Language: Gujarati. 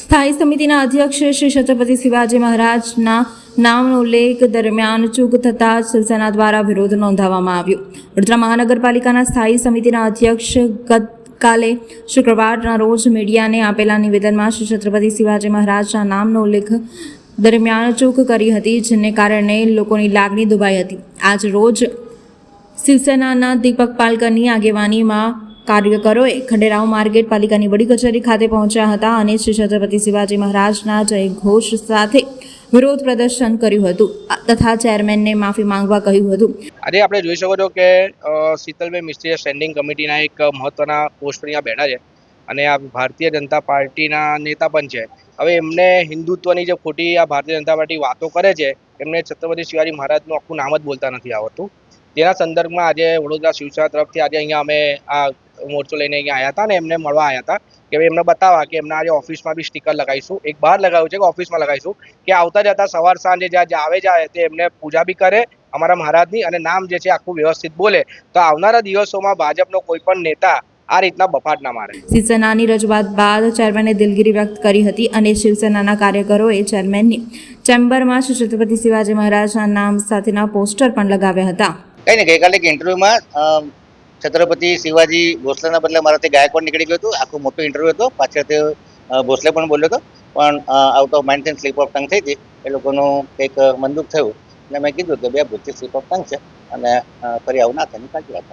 સ્થાયી સમિતિના અધ્યક્ષ શ્રી છત્રપતિ શિવાજી મહારાજના નામનો ઉલ્લેખ દરમિયાન ચૂક થતાં શિવસેના દ્વારા વિરોધ નોંધાવવામાં આવ્યો. વડોદરા મહાનગરપાલિકાના સ્થાયી સમિતિના અધ્યક્ષ ગતકાલે શુક્રવારના રોજ મીડિયાને આપેલા નિવેદનમાં શ્રી છત્રપતિ શિવાજી મહારાજના નામનો ઉલ્લેખ દરમિયાન ચૂક કરી હતી, જેને કારણે લોકોની લાગણી દુભાઈ હતી. આજ રોજ શિવસેનાના દીપક પાલકરની આગેવાનીમાં કાર્યકરોએ ખંડેરાવ માર્કેટ પાલિકાની વડી કચેરી ખાતે પહોંચ્યા હતા અને શ્રી છત્રપતિ શિવાજી મહારાજના જય ઘોષ સાથે વિરોધ પ્રદર્શન કર્યું હતું તથા ચેરમેનને માફી માંગવા કહ્યું હતું. આજે આપણે જોઈ શકો છો કે શીતલભાઈ મિસ્ત્રી સ્ટેન્ડિંગ કમિટીના એક મહત્વના પોસ્ટ પર અહીંયા બેઠા છે અને આ ભારતીય જનતા પાર્ટીના નેતા પણ છે. હવે એમને હિન્દુત્વની જે ખોટી આ ભારતીય જનતા પાર્ટી વાતો કરે છે, એમને છત્રપતિ શિવાજી મહારાજનું આખું નામ જ બોલતા નથી આવડતું. તેના સંદર્ભમાં આજે વડોદરા શિવસેના તરફથી આજે અહીંયા અમે આ મોરચો લઈને અહીંયા આવ્યા હતા અને એમને મળવા આવ્યા હતા કે એમને બતાવવા કે એમના આજે ઓફિસમાં બી સ્ટીકર લગાવીશું. એક બહાર લગાવ્યું છે કે ઓફિસમાં લગાવીશું કે આવતા જતા સવાર સાંજે જ્યાં આવે જાય તે એમને પૂજા બી કરે, અમારા મહારાજની અને નામ જે છે આખું વ્યવસ્થિત બોલે. તો આવનારા દિવસોમાં ભાજપનો કોઈ પણ નેતા આ રીતના બફાટ ના મારે. શિવસેનાની રજૂઆત બાદ ચેરમેને દિલગીરી વ્યક્ત કરી હતી અને શિવસેનાના કાર્યકરોએ ચેમ્બરમાં શ્રી છત્રપતિ શિવાજી મહારાજના નામ સાથેના પોસ્ટર પણ લગાવ્યા હતા. કઈ નહીં ગઈકાલે એક ઇન્ટરવ્યુમાં છત્રપતિ શિવાજી ભોસલેના બદલે મારાથી ગાયકવાડ નીકળી ગયું હતું. આખું મોટું ઇન્ટરવ્યુ હતો. પાછળ તે ભોસલે પણ બોલ્યો હતો. પણ out of mind slip of tongue થઈ હતી એ લોકોનું કંઈક મંદુક થયું. એટલે મેં કીધું કે બે ભૂતથી સ્લીપ ઓફ ટંગ છે. અને ફરી આવું ના થાય કાળજી રાખો.